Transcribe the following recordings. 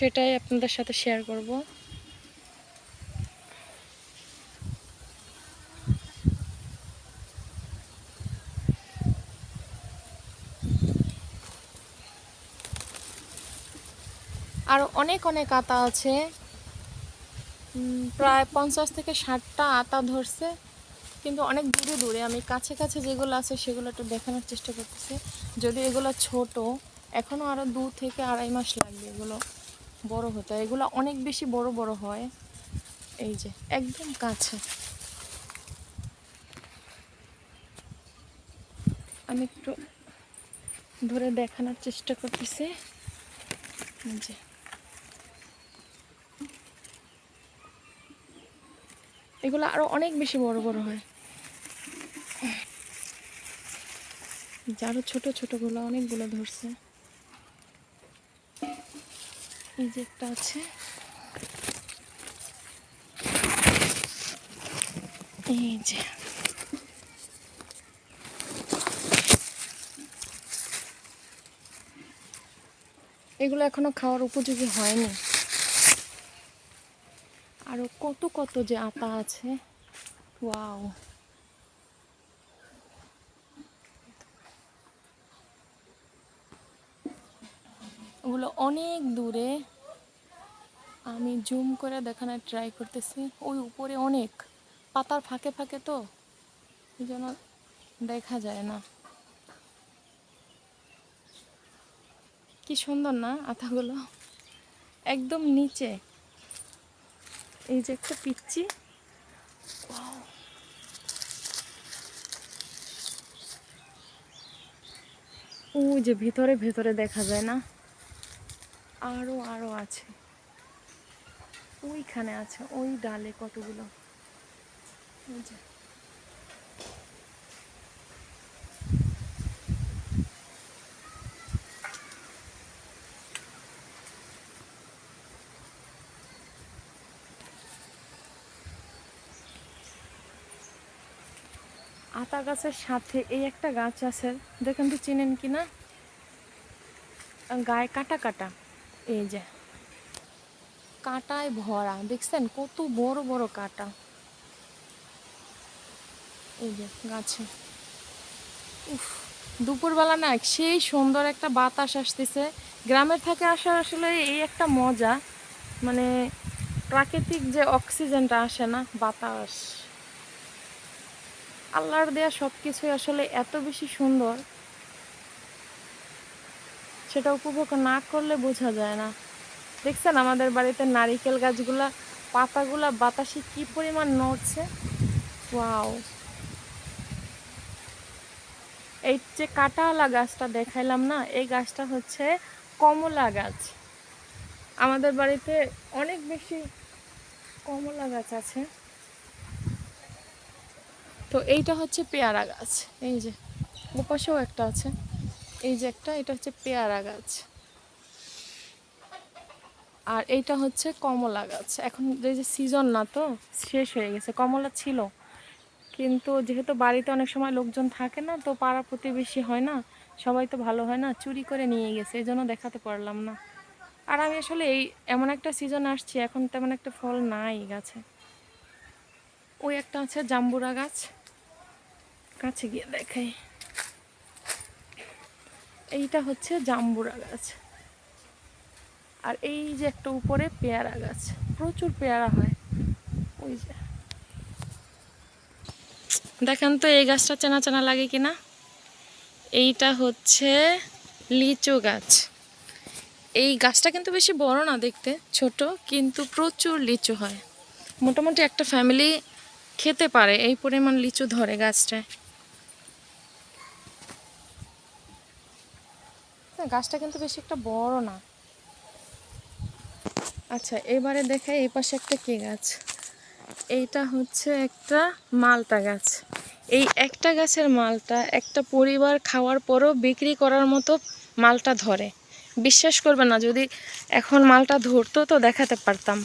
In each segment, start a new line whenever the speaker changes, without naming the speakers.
সেটাই আপনাদের সাথে শেয়ার করব। আর অনেক অনেক আতা আছে। প্রায় পঞ্চাশ থেকে ষাটটা আতা ধরছে, কিন্তু অনেক দূরে দূরে। আমি কাছে কাছে যেগুলো আছে সেগুলো একটু দেখানোর চেষ্টা করতেছি। যদি এগুলো ছোট এখনও আরও দু থেকে আড়াই মাস লাগবে এগুলো। বড় হতে, এগুলো অনেক বেশি বড় বড় হয়। এই যে, একদম কাছে। আমি একটু ধরে দেখানোর চেষ্টা করতেছি। যে। এগুলো আরও অনেক বেশি বড় বড় হয়। যারও ছোট ছোটগুলো অনেকগুলো ধরছে। এই যে একটা আছে। এই যে। এগুলো এখনও খাওয়ার উপযোগী হয়নি। আরও কত কত যে আতা আছে। ওয়াও। ওগুলো অনেক দূরে। আমি জুম করে দেখানোর ট্রাই করতেছি। ওই উপরে অনেক। পাতার ফাঁকে ফাঁকে তো। এই জন্য দেখা যায় না। কি সুন্দর না আতাগুলো। একদম নিচে। এই যে একটা পিচ্ছি! ওই যে ভিতরে, ভেতরে দেখা যায় না। আরও আরও আছে। ওইখানে আছে, ওই ডালে কতগুলো? আতা গাছের সাথে এই একটা গাছ আছে, দেখেন তো চিনেন কি না গায়ে কাটা কাটা। এই যে, কাঁটায় ভরা, দেখছেন? কত বড় বড় কাঁটা। এই যে, গাছে। উফ, দুপুরবেলা না সেই সুন্দর একটা বাতাস আসতেছে। গ্রামের থেকে আসার আসলে এই একটা মজা। মানে প্রাকৃতিক যে অক্সিজেনটা আসে না, বাতাস। আল্লাহর দেয়া সব কিছুই আসলে এত বেশি সুন্দর। সেটা উপভোগ না করলে বোঝা যায় না। দেখছেন আমাদের বাড়িতে নারিকেল গাছগুলা, পাতাগুলা, বাতাসে কি পরিমাণ নড়ছে? ওয়াও। এই যে কাটাওয়ালা গাছটা দেখাইলাম না, এই গাছটা হচ্ছে কমলা গাছ। আমাদের বাড়িতে অনেক বেশি কমলা গাছ আছে। তো এইটা হচ্ছে পেয়ারা গাছ। এই যে, ওপাশেও একটা আছে। এই যে একটা, এটা হচ্ছে পেয়ারা গাছ। আর এইটা হচ্ছে কমলা গাছ। এখন এই যে সিজন না তো, শেষ হয়ে গেছে। কমলা ছিল, কিন্তু যেহেতু বাড়িতে অনেক সময় লোকজন থাকে না, তো পাড়া প্রতিবেশী হয় না, সবাই তো ভালো হয় না, চুরি করে নিয়ে গেছে, এই জন্য দেখাতে পারলাম না। আর আমি আসলে এই, এমন একটা সিজন আসছি, এখন তেমন একটা ফল নাই গাছে। ওই একটা আছে জাম্বুরা গাছ, কাছে গিয়ে দেখাই। এইটা হচ্ছে জাম্বুরা গাছ। আর এই যে একটা উপরে পেয়ারা গাছ, প্রচুর পেয়ারা হয়। ওই যে। দেখেন তো এই গাছটা চেনা চেনা লাগে কিনা? এইটা হচ্ছে লিচু গাছ। এই গাছটা কিন্তু বেশি বড় না দেখতে, ছোট, কিন্তু প্রচুর লিচু হয়। মোটামুটি একটা ফ্যামিলি খেতে পারে, এই পরিমাণ লিচু ধরে গাছটায়। গাছটা কিন্তু বেশি একটা বড় না। আচ্ছা এবারে দেখে এই পাশে একটা কি গাছ? এইটা হচ্ছে একটা মালটা গাছ। এই একটা গাছের মালটা একটা পরিবার খাওয়ার পরও বিক্রি করার মতো মালটা ধরে। বিশ্বাস করবে না, যদি এখন মালটা ধরতো তো দেখাতে পারতাম।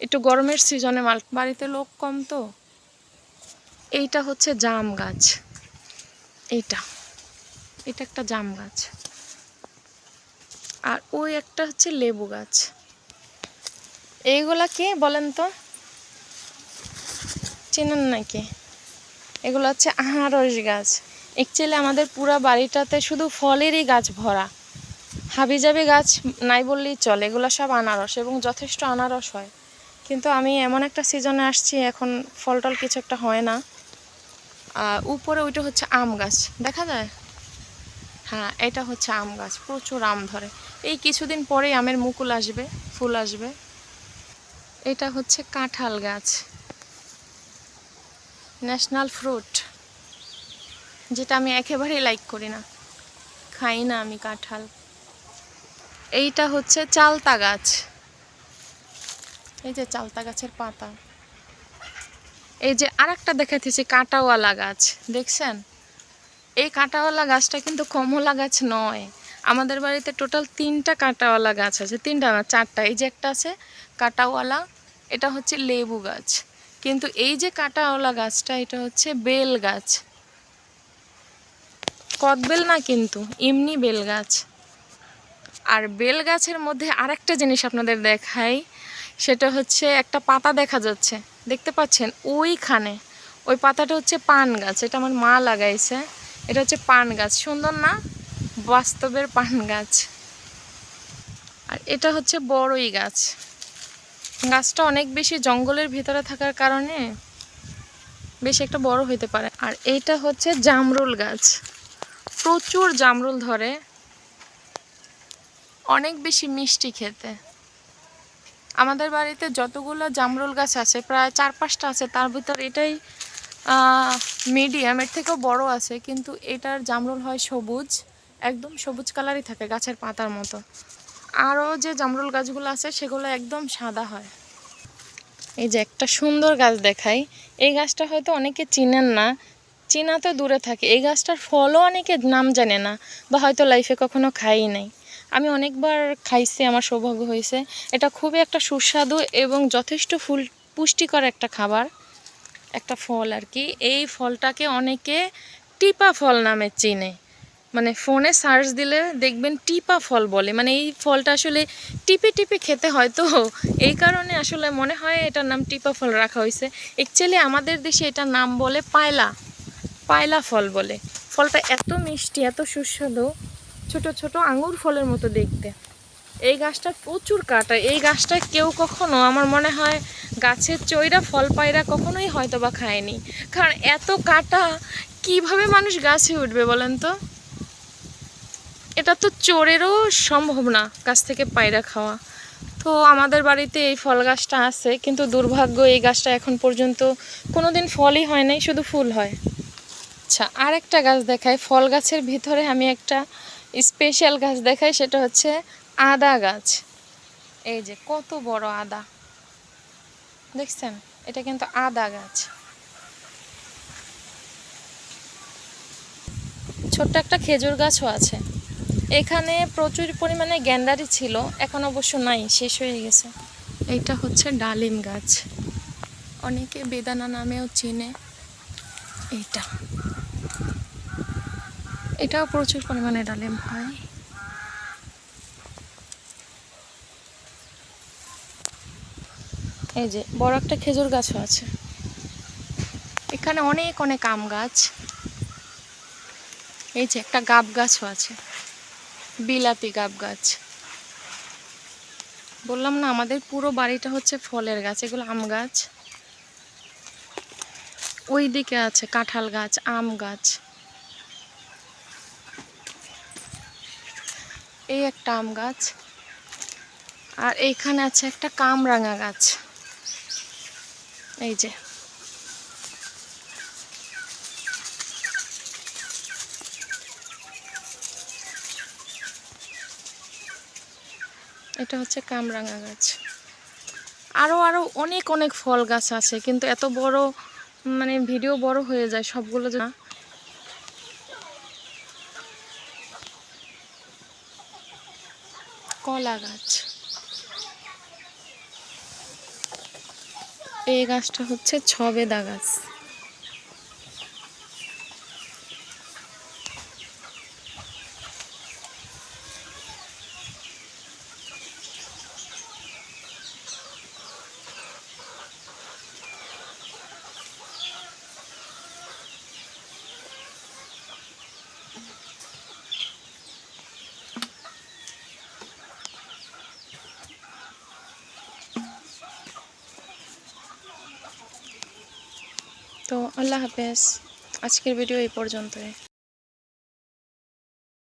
একটু গরমের সিজনে মাল বাড়িতে লোক কম তো। এইটা হচ্ছে জাম গাছ। এইটা। এটা একটা জাম গাছ। আর ওই একটা হচ্ছে লেবু গাছ। এইগুলা কি বলেন তো? চেনেন নাকি? এগুলো হচ্ছে আনারস গাছ। অ্যাকচুয়ালি আমাদের পুরা বাড়িটাতে শুধু ফলেরই গাছ ভরা। হাবিজাবি গাছ নাই বললেই চলে, এগুলো সব আনারস এবং যথেষ্ট আনারস হয়। কিন্তু আমি এমন একটা সিজনে আসছি, এখন ফল টল কিছু একটা হয় না। উপরে ওইটা হচ্ছে আম গাছ, দেখা যায়? হ্যাঁ এটা হচ্ছে আম গাছ, প্রচুর আম ধরে। এই কিছুদিন পরেই আমের মুকুল আসবে, ফুল আসবে। এটা হচ্ছে কাঁঠাল গাছ। ন্যাশনাল ফ্রুট, যেটা আমি একেবারেই লাইক করি না। খাই না আমি কাঁঠাল। এইটা হচ্ছে চালতা গাছ। এই যে চালতা গাছের পাতা। এই যে আর একটা দেখাইতেছি, কাঁটাওয়ালা গাছ। দেখছেন? এই কাঁটাওয়ালা গাছটা কিন্তু কমলা গাছ নয়। আমাদের বাড়িতে টোটাল তিনটা কাঁটাওয়ালা গাছ আছে, তিনটা না, চারটা। এই যে একটা আছে, কাঁটাওয়ালা, এটা হচ্ছে লেবু গাছ। কিন্তু এই যে কাঁটাওয়ালা গাছটা, এটা হচ্ছে বেল গাছ। কদবেল না কিন্তু, এমনি বেল গাছ। আর বেল গাছের মধ্যে আরেকটা জিনিস আপনাদের দেখাই, সেটা হচ্ছে একটা পাতা দেখা যাচ্ছে। দেখতে পাচ্ছেন? ওইখানে। ওই পাতাটা হচ্ছে পান গাছ, এটা আমার মা লাগাইছে। এটা হচ্ছে পান গাছ। সুন্দর না? বাস্তবের পান গাছ। আর এটা হচ্ছে বড়ই গাছ। গাছটা অনেক বেশি জঙ্গলের ভিতরে থাকার কারণে বেশি একটা বড় হইতে পারে। আর এইটা হচ্ছে জামরুল গাছ। প্রচুর জামরুল ধরে। অনেক বেশি মিষ্টি খেতে। আমাদের বাড়িতে যতগুলো জামরুল গাছ আছে, প্রায় চার পাঁচটা আছে, তার ভিতর এটাই মিডিয়াম এর থেকেও বড় আছে, কিন্তু এটার জামরুল হয় সবুজ, একদম সবুজ কালারই থাকে গাছের পাতার মতো। আরও যে জামরুল গাছগুলো আছে, সেগুলো একদম সাদা হয়। এই যে একটা সুন্দর গাছ দেখাই, এই গাছটা হয়তো অনেকে চিনেন না, চিনা তো দূরে থাকে, এই গাছটার ফলও অনেকে নাম জানে না, বা হয়তো লাইফে কখনো খাই নাই। আমি অনেকবার খাইছি, আমার সৌভাগ্য হয়েছে। এটা খুবই একটা সুস্বাদু এবং যথেষ্ট ফুল পুষ্টিকর একটা খাবার। একটা ফল আর কি। এই ফলটাকে অনেকে টিপা ফল নামে চিনে। মানে ফোনে সার্চ দিলে দেখবেন টিপা ফল বলে। মানে এই ফলটা আসলে টিপে টিপে খেতে হয় তো। এই কারণে আসলে মনে হয় এটার নাম টিপা ফল রাখা হয়েছে। অ্যাকচুয়ালি আমাদের দেশে এটার নাম বলে পায়লা। পায়লা ফল বলে। ফলটা এত মিষ্টি, এত সুস্বাদু। ছোট ছোট আঙুর ফলের মতো দেখতে। এই গাছটা প্রচুর কাটা। এই গাছটা কেউ কখনো, আমার মনে হয় গাছের চৈরা ফল পায়রা কখনোই হয়তো বা খায়নি। কারণ এত কাটা, কীভাবে মানুষ গাছে উঠবে বলেন তো? এটা তো চোরেরও সম্ভব না গাছ থেকে পায়রা খাওয়া। তো আমাদের বাড়িতে এই ফল গাছটা আছে, কিন্তু দুর্ভাগ্য এই গাছটা এখন পর্যন্ত কোনো দিন ফলই হয় নাই, শুধু ফুল হয়। আচ্ছা আর একটা গাছ দেখায় ফল গাছের ভিতরে আমি একটা স্পেশাল গাছ দেখাই, সেটা হচ্ছে আদা গাছ। এই যে কত বড় আদা। দেখছেন? এটা কিন্তু আদা গাছ। ছোট্ট একটা খেজুর গাছও আছে। এখানে প্রচুর পরিমাণে গ্যান্ডারি ছিল, এখন অবশ্য নাই, শেষ হয়ে গেছে। এইটা হচ্ছে ডালিম গাছ। অনেকে বেদানা নামেও চিনে। এইটা। এটাও প্রচুর পরিমাণে ডালিম হয়। এই যে, বড় একটা খেজুর গাছও আছে। এখানে অনেক অনেক আম গাছ। এই যে একটা গাব গাছও আছে। বিলাতি গাব গাছ। বললাম না, আমাদের পুরো বাড়িটা হচ্ছে ফলের গাছ, এগুলো আম গাছ। ওই দিকে আছে কাঁঠাল গাছ, আম গাছ। এই একটা আম গাছ। আর এইখানে আছে একটা কামরাঙা গাছ। এই যে। এটা হচ্ছে কামরাঙা গাছ। আরও আরও অনেক অনেক ফল গাছ আছে, কিন্তু এত বড় মানে ভিডিও বড় হয়ে যায় সবগুলো না। কলা গাছ। এই গাছটা হচ্ছে ছবেদা গাছ তো আল্লাহ হাফেজ। আজকের ভিডিও এই পর্যন্তই।